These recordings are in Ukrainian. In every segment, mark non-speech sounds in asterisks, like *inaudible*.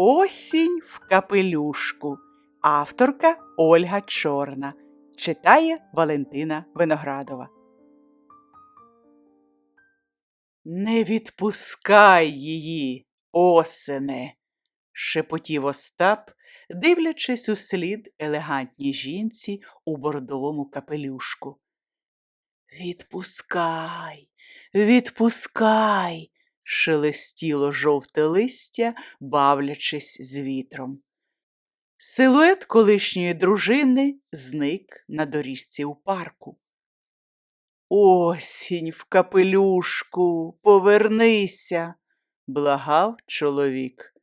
Осінь в капелюшку. Авторка Ольга Чорна. Читає Валентина Виноградова. Не відпускай її, осене, шепотів Остап, дивлячись у слід елегантній жінці у бордовому капелюшку. Відпускай, відпускай, шелестіло жовте листя, бавлячись з вітром. Силует колишньої дружини зник на доріжці у парку. Осінь в капелюшку, повернися, благав чоловік.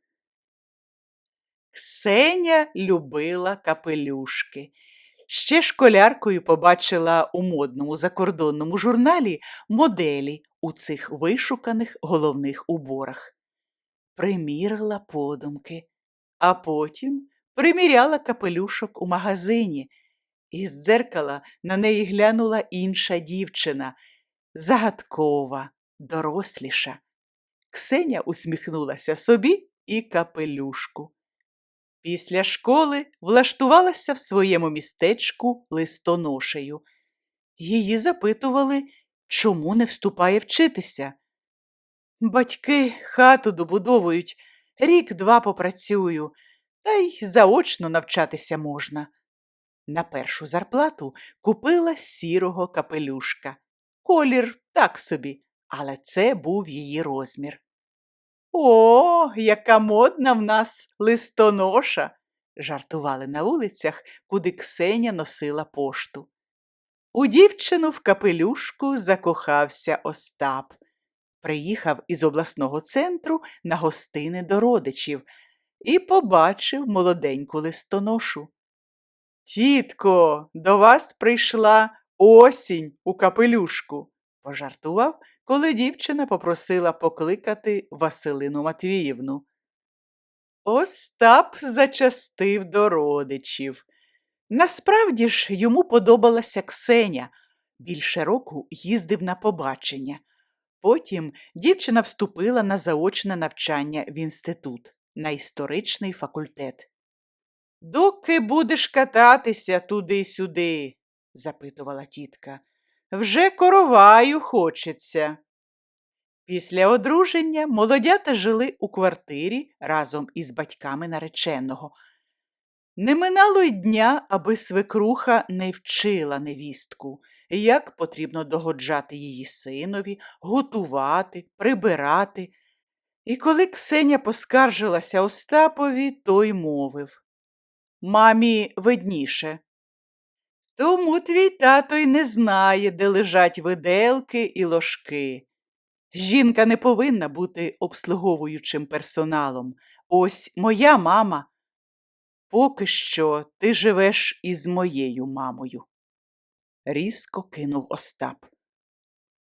Ксеня любила капелюшки. Ще школяркою побачила у модному закордонному журналі моделі у цих вишуканих головних уборах. Примірила подумки, а потім приміряла капелюшок у магазині. Із дзеркала на неї глянула інша дівчина, загадкова, доросліша. Ксеня усміхнулася собі і капелюшку. Після школи влаштувалася в своєму містечку листоношею. Її запитували, чому не вступає вчитися. Батьки хату добудовують, рік-два попрацюю, та й заочно навчатися можна. На першу зарплату купила сірого капелюшка. Колір так собі, але це був її розмір. О, яка модна в нас листоноша, жартували на вулицях, куди Ксеня носила пошту. У дівчину в капелюшку закохався Остап. Приїхав із обласного центру на гостини до родичів і побачив молоденьку листоношу. Тітко, до вас прийшла осінь у капелюшку, пожартував, коли дівчина попросила покликати Василину Матвіївну. Остап зачастив до родичів. Насправді ж йому подобалася Ксеня. Більше року їздив на побачення. Потім дівчина вступила на заочне навчання в інститут, на історичний факультет. Доки будеш кататися туди-сюди? запитувала тітка. Вже короваю хочеться. Після одруження молодята жили у квартирі разом із батьками нареченого. Не минало й дня, аби свекруха не вчила невістку, як потрібно догоджати її синові, готувати, прибирати. І коли Ксеня поскаржилася Остапові, той мовив Мамі видніше. Тому твій тато й не знає, де лежать виделки і ложки. Жінка не повинна бути обслуговуючим персоналом. Ось моя мама. Поки що ти живеш із моєю мамою. Різко кинув Остап.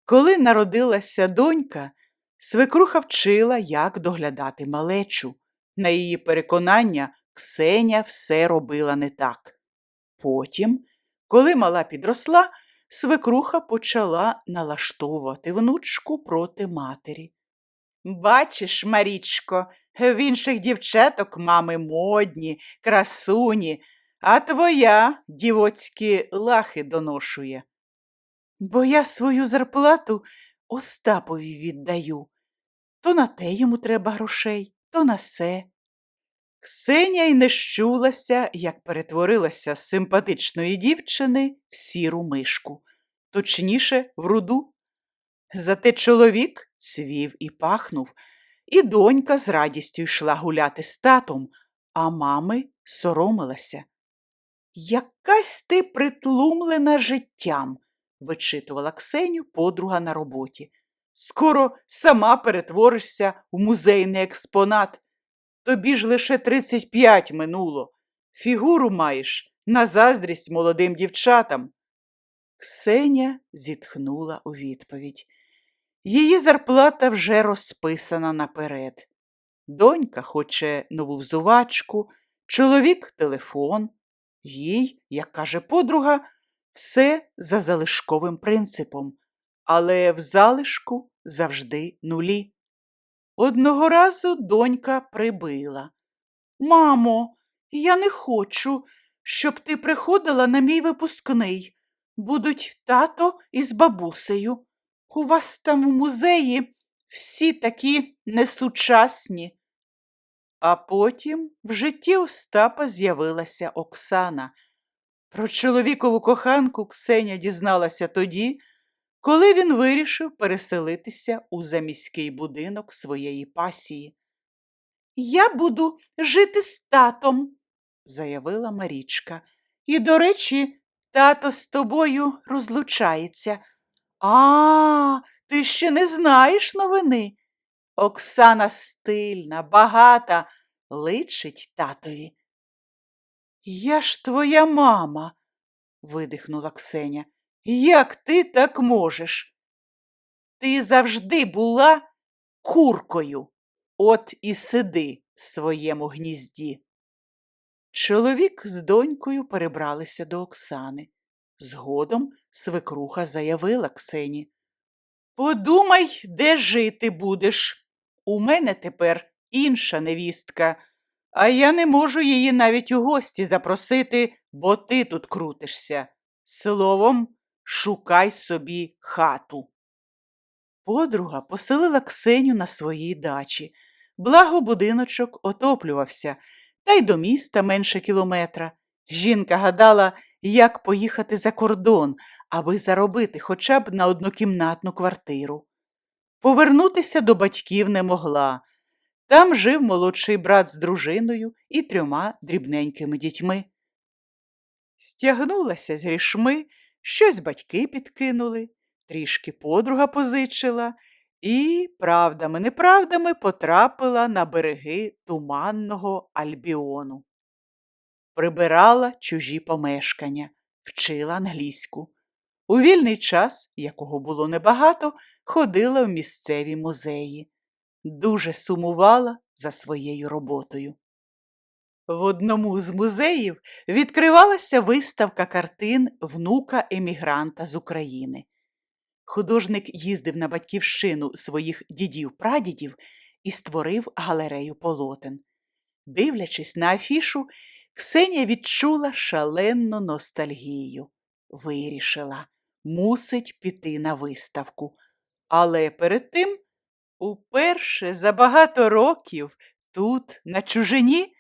Коли народилася донька, свекруха вчила, як доглядати малечу. На її переконання, Ксеня все робила не так. Потім, коли мала підросла, свекруха почала налаштовувати внучку проти матері. Бачиш, Марічко, в інших дівчаток мами модні, красуні, а твоя дівоцькі лахи доношує. Бо я свою зарплату Остапові віддаю. То на те йому треба грошей, то на се. Ксеня й не щулася, як перетворилася з симпатичної дівчини в сіру мишку, точніше, в руду. Зате чоловік цвів і пахнув, і донька з радістю йшла гуляти з татом, а мами соромилася. Якась ти притлумлена життям, вичитувала Ксеню подруга на роботі. Скоро сама перетворишся в музейний експонат. Тобі ж лише 35 минуло. Фігуру маєш на заздрість молодим дівчатам. Ксеня зітхнула у відповідь. Її зарплата вже розписана наперед. Донька хоче нову взувачку, чоловік телефон. Їй, як каже подруга, все за залишковим принципом, але в залишку завжди нулі. Одного разу донька прибила. Мамо, я не хочу, щоб ти приходила на мій випускний. Будуть тато із бабусею. У вас там у музеї всі такі несучасні. А потім в житті Остапа з'явилася Оксана. Про чоловікову коханку Ксеня дізналася тоді, коли він вирішив переселитися у заміський будинок своєї пасії. Я буду жити з татом, заявила Марічка. І, до речі, тато з тобою розлучається. А, ти ще не знаєш новини. Оксана стильна, багата, личить татові. Я ж твоя мама, видихнула Ксеня. Як ти так можеш? Ти завжди була куркою. От і сиди в своєму гнізді. Чоловік з донькою перебралися до Оксани. Згодом свекруха заявила Ксені. Подумай, де жити будеш. У мене тепер інша невістка, а я не можу її навіть у гості запросити, бо ти тут крутишся. Словом, шукай собі хату. Подруга поселила Ксеню на своїй дачі. Благо будиночок отоплювався, та й до міста менше кілометра. Жінка гадала, як поїхати за кордон, аби заробити хоча б на однокімнатну квартиру. Повернутися до батьків не могла. Там жив молодший брат з дружиною і трьома дрібненькими дітьми. Стягнулася з грішми, щось батьки підкинули, трішки подруга позичила і, правдами неправдами, потрапила на береги туманного Альбіону. Прибирала чужі помешкання, вчила англійську. У вільний час, якого було небагато, ходила в місцеві музеї. Дуже сумувала за своєю роботою. В одному з музеїв відкривалася виставка картин внука емігранта з України. Художник їздив на батьківщину своїх дідів-прадідів і створив галерею полотен. Дивлячись на афішу, Ксенія відчула шаленну ностальгію. Вирішила, мусить піти на виставку. Але перед тим, уперше за багато років тут, на чужині,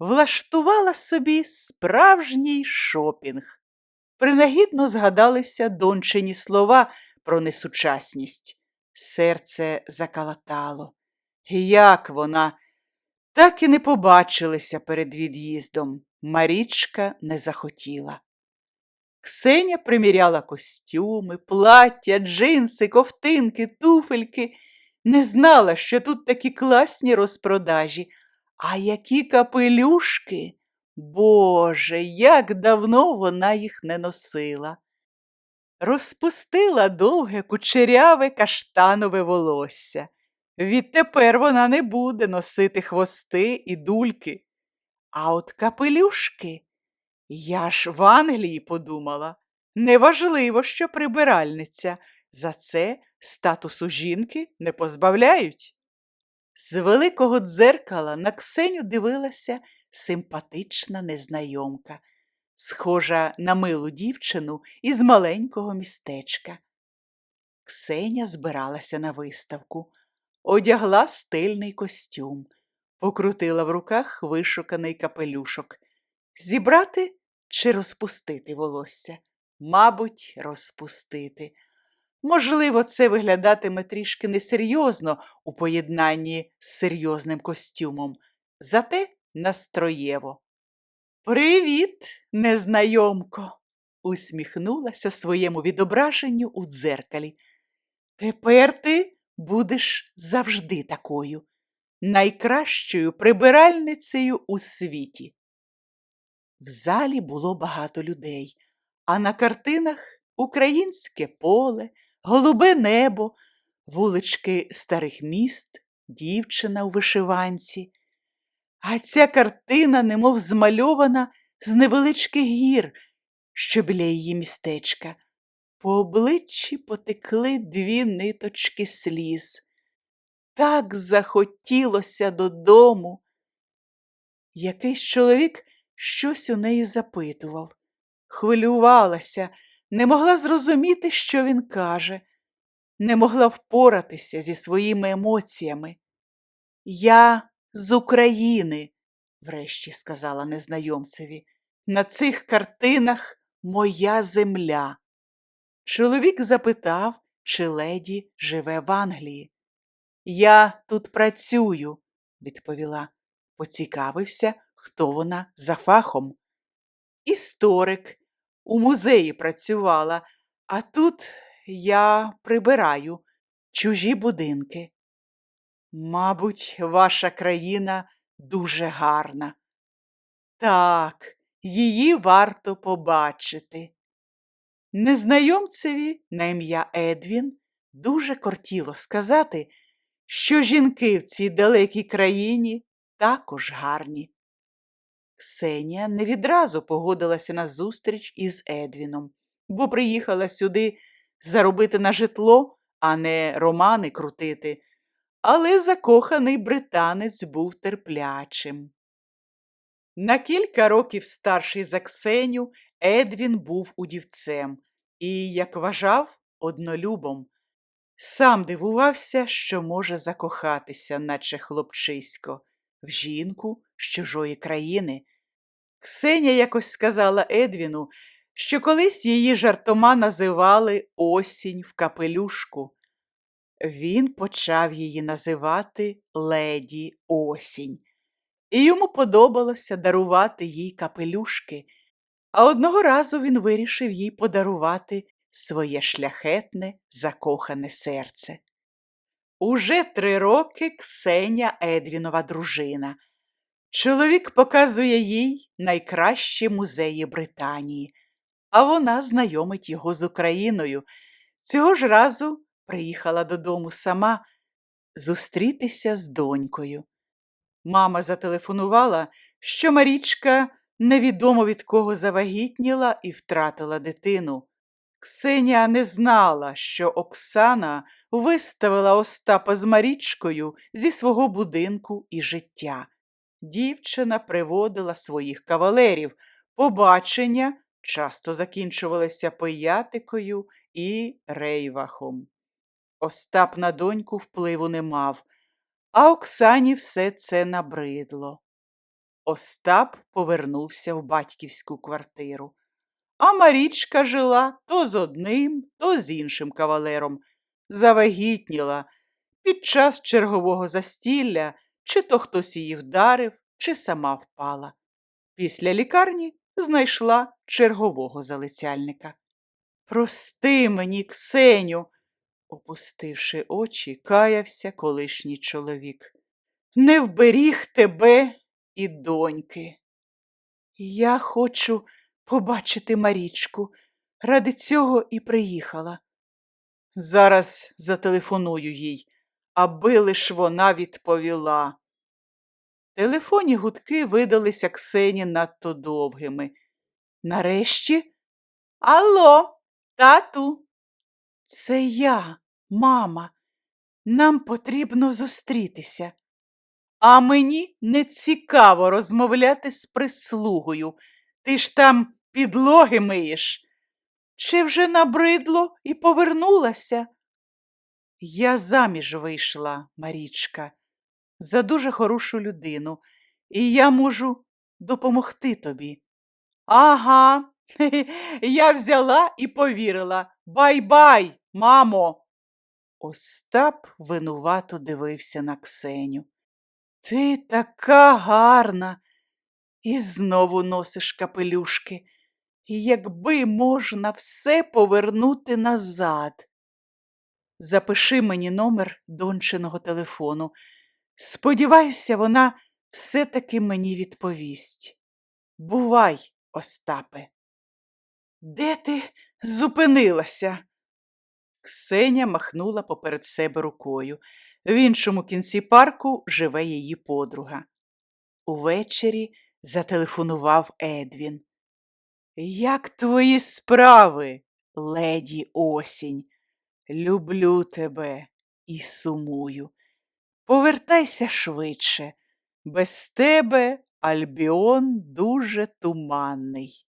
влаштувала собі справжній шопінг. Принагідно згадалися дончині слова про несучасність. Серце закалатало. Як вона так і не побачилися перед від'їздом. Марічка не захотіла. Ксеня приміряла костюми, плаття, джинси, ковтинки, туфельки. Не знала, що тут такі класні розпродажі. А які капелюшки! Боже, як давно вона їх не носила. Розпустила довге кучеряве каштанове волосся. Відтепер вона не буде носити хвости і дульки. А от капелюшки, я ж в Англії подумала, неважливо, що прибиральниця, за це статусу жінки не позбавляють. З великого дзеркала на Ксеню дивилася симпатична незнайомка, схожа на милу дівчину із маленького містечка. Ксеня збиралася на виставку, одягла стильний костюм, покрутила в руках вишуканий капелюшок. Зібрати чи розпустити волосся? Мабуть, розпустити. Можливо, це виглядатиме трішки несерйозно у поєднанні з серйозним костюмом, зате настроєво. Привіт, незнайомко, усміхнулася своєму відображенню у дзеркалі. Тепер ти будеш завжди такою, найкращою прибиральницею у світі. В залі було багато людей, а на картинах українське поле, голубе небо, вулички старих міст, дівчина у вишиванці. А ця картина немов змальована з невеличких гір, що біля її містечка. По обличчі потекли дві ниточки сліз. Так захотілося додому. Якийсь чоловік щось у неї запитував, хвилювалася, не могла зрозуміти, що він каже, не могла впоратися зі своїми емоціями. Я з України, врешті сказала незнайомцеві, на цих картинах моя земля. Чоловік запитав, чи леді живе в Англії. Я тут працюю, відповіла. Поцікавився, хто вона за фахом. Історик у музеї працювала, а тут я прибираю чужі будинки. Мабуть, ваша країна дуже гарна. Так, її варто побачити. Незнайомцеві на ім'я Едвін дуже кортіло сказати, що жінки в цій далекій країні також гарні. Ксенія не відразу погодилася на зустріч із Едвіном, бо приїхала сюди заробити на житло, а не романи крутити. Але закоханий британець був терплячим. На кілька років старший за Ксеню Едвін був удівцем і, як вважав, однолюбом. Сам дивувався, що може закохатися, наче хлопчисько, в жінку з чужої країни. Ксеня якось сказала Едвіну, що колись її жартома називали осінь в капелюшку. Він почав її називати леді осінь, і йому подобалося дарувати їй капелюшки, а одного разу він вирішив їй подарувати своє шляхетне закохане серце. Уже три роки Ксеня Едвінова дружина. Чоловік показує їй найкращі музеї Британії, а вона знайомить його з Україною. Цього ж разу приїхала додому сама зустрітися з донькою. Мама зателефонувала, що Марічка невідомо від кого завагітніла і втратила дитину. Ксенія не знала, що Оксана виставила Остапа з Марічкою зі свого будинку і життя. Дівчина приводила своїх кавалерів. Побачення часто закінчувалися пиятикою і рейвахом. Остап на доньку впливу не мав, а Оксані все це набридло. Остап повернувся в батьківську квартиру, а Марічка жила то з одним, то з іншим кавалером, завагітніла під час чергового застілля, чи то хтось її вдарив, чи сама впала. Після лікарні знайшла чергового залицяльника. Прости мені, Ксеню, опустивши очі, каявся колишній чоловік. Не вберіг тебе і доньки. Я хочу побачити Марічку. Ради цього і приїхала. Зараз зателефоную їй, аби лиш вона відповіла. Телефонні гудки видалися Ксені надто довгими. Нарешті, Алло, тату, це я, мама. Нам потрібно зустрітися. А мені не цікаво розмовляти з прислугою. Ти ж там підлоги миєш. Чи вже набридло і повернулася? Я заміж вийшла, Марічка, за дуже хорошу людину, і я можу допомогти тобі. Ага, *laughs* я взяла і повірила. Бай-бай, мамо. Остап винувато дивився на Ксеню. Ти така гарна. І знову носиш капелюшки. І якби можна все повернути назад. Запиши мені номер дончиного телефону. Сподіваюся, вона все-таки мені відповість. Бувай, Остапе. Де ти зупинилася? Ксеня махнула поперед себе рукою. В іншому кінці парку живе її подруга. Увечері зателефонував Едвін. Як твої справи, леді осінь? Люблю тебе і сумую. Повертайся швидше. Без тебе Альбіон дуже туманний.